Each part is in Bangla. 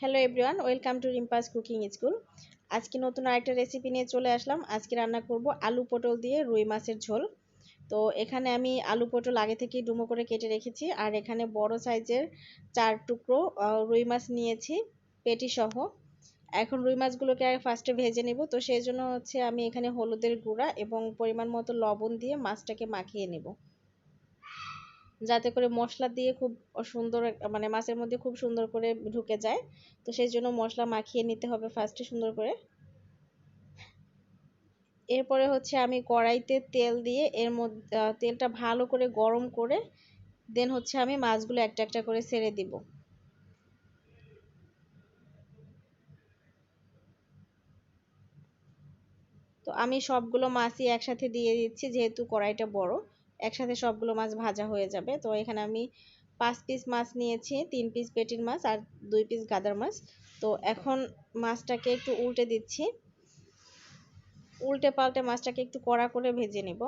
Hello everyone welcome to Rimpa's cooking school আজকে নতুন আরেকটা রেসিপি নিয়ে চলে আসলাম। আজকে রান্না করব আলু পটল দিয়ে রুই মাছের ঝোল। তো এখানে আমি আলু পটল আগে থেকেই ডুমো করে কেটে রেখেছি আর এখানে বড় সাইজের চার টুকরো রুই মাছ নিয়েছি, পেটি সহ। এখন রুই মাছগুলোকে ফার্স্টে ভেজে নেব। তো সেই জন্য হচ্ছে আমি এখানে হলুদের গুঁড়া এবং পরিমাণ মতো লবণ দিয়ে মাছটাকে মাখিয়ে নেব। যাতে করে মশলা দিয়ে খুব সুন্দর মানে মাছের মধ্যে খুব সুন্দর করে ঢুকে যায়। তো সেই জন্য মশলা মাখিয়ে নিতে হবে ফার্স্টে সুন্দর করে। এরপরে হচ্ছে আমি কড়াইতে তেল দিয়ে এর মধ্যে তেলটা ভালো করে গরম করে দেন হচ্ছে আমি মাছগুলো একটা একটা করে ছেড়ে দিব। তো আমি সবগুলো মাছই একসাথে দিয়ে দিচ্ছি, যেহেতু কড়াইটা বড়। একসাথে সবগুলো মাছ ভাজা হয়ে যাবে। তো এখানে আমি পাঁচ পিস মাছ নিয়েছি, তিন পিস পেটির মাছ আর দুই পিস গাদার মাছ। তো এখন মাছটাকে একটু উল্টে দিচ্ছি। উল্টে পাল্টে মাছটাকে একটু কড়া করে ভেজে নেব।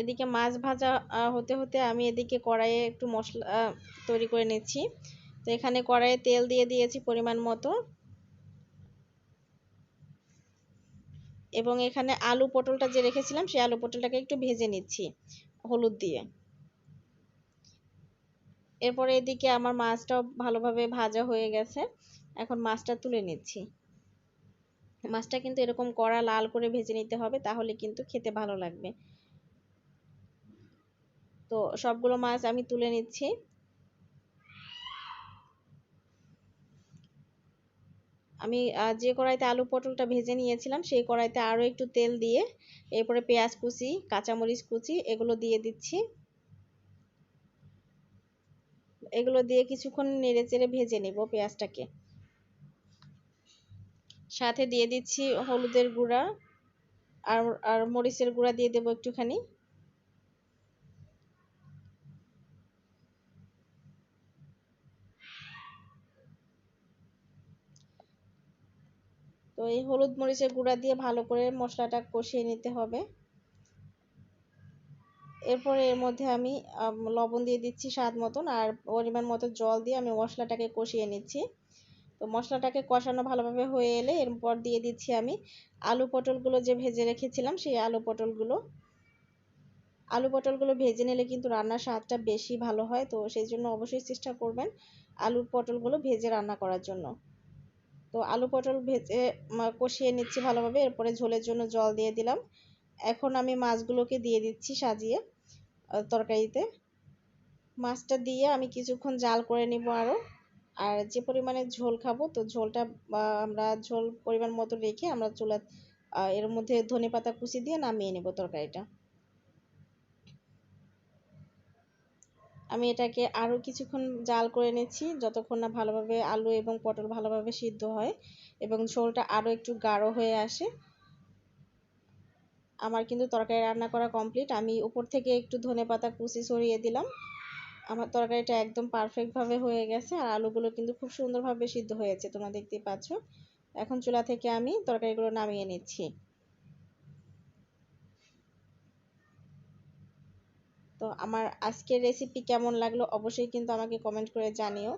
এদিকে মাছ ভাজা হতে হতে আমি এদিকে কড়াইয়ে একটু মশলা তৈরি করে নিচ্ছি। তো এখানে কড়াইয়ে তেল দিয়ে দিয়েছি পরিমাণ মতো। এবং এখানে আলু পটলটা যে রেখেছিলাম, সেই আলু পটলটাকে একটু ভেজে নিচ্ছি, হলুদ দিয়ে। এরপরে এদিকে আমার মাছটাও ভালোভাবে ভাজা হয়ে গেছে। এখন মাছটা তুলে নিচ্ছি। মাছটা কিন্তু এরকম কড়া লাল করে ভেজে নিতে হবে, তাহলে কিন্তু খেতে ভালো লাগবে। তো সবগুলো মাছ আমি তুলে নিচ্ছি। আমি যে কড়াইতে আলু পটলটা ভেজে নিয়েছিলাম, সেই কড়াইতে আরও একটু তেল দিয়ে এরপরে পেঁয়াজ কুচি, কাঁচামরিচ কুচি, এগুলো দিয়ে দিচ্ছি। এগুলো দিয়ে কিছুক্ষণ নেড়ে চেড়ে ভেজে নেব পেঁয়াজটাকে। সাথে দিয়ে দিচ্ছি হলুদের গুঁড়া, আর আর মরিচের গুঁড়া দিয়ে দেবো একটুখানি। তো এই হলুদ মরিচের গুঁড়া দিয়ে ভালো করে মশলাটা কষিয়ে নিতে হবে। এরপরে এর মধ্যে আমি লবণ দিয়ে দিচ্ছি স্বাদ মতন আর পরিমাণ মতো জল দিয়ে আমি মশলাটাকে কষিয়ে নিচ্ছি। তো মশলাটাকে কষানো ভালোভাবে হয়ে এলে এরপর দিয়ে দিচ্ছি আমি আলু পটলগুলো যে ভেজে রেখেছিলাম সেই আলু পটলগুলো। আলু পটলগুলো ভেজে নিলে কিন্তু রান্নার স্বাদটা বেশি ভালো হয়, তো সেই জন্য অবশ্যই চেষ্টা করবেন আলু পটলগুলো ভেজে রান্না করার জন্য। তো আলু পটল ভেজে কষিয়ে নিচ্ছি ভালোভাবে, এরপরে ঝোলের জন্য জল দিয়ে দিলাম। এখন আমি মাছগুলোকে দিয়ে দিচ্ছি সাজিয়ে তরকারিতে। মাছটা দিয়ে আমি কিছুক্ষণ জাল করে নিব আরও আর যে পরিমাণে ঝোল খাব, তো ঝোলটা আমরা ঝোল পরিমাণ মতো রেখে আমরা চুলা এর মধ্যে ধনে পাতা কুচি দিয়ে নামিয়ে নেব তরকারিটা। আমি এটাকে আরও কিছুক্ষণ জাল করে নিচ্ছি, যতক্ষণ না ভালোভাবে আলু এবং পটল ভালোভাবে সিদ্ধ হয় এবং ঝোলটা আরও একটু গাঢ় হয়ে আসে। আমার কিন্তু তরকারি রান্না করা কমপ্লিট আমি উপর থেকে একটু ধনে পাতা কুচি ছড়িয়ে দিলাম। আমার তরকারিটা একদম পারফেক্টভাবে হয়ে গেছে আর আলুগুলো কিন্তু খুব সুন্দরভাবে সিদ্ধ হয়েছে, তোমরা দেখতেই পাচ্ছ। এখন চুলা থেকে আমি তরকারিগুলো নামিয়ে নিচ্ছি। তো আমার আজকের রেসিপি কেমন লাগল অবশ্যই কিন্তু আমাকে কমেন্ট করে জানিও।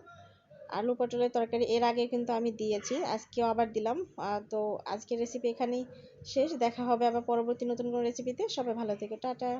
আলু পটলের তরকারি এর আগে কিন্তু আমি দিয়েছি, আজকেও আবার দিলাম। তো আজকের রেসিপি এখানেই শেষ। দেখা হবে আবার পরবর্তী নতুন কোনো রেসিপিতে সবাই ভালো থেকো। টাটা।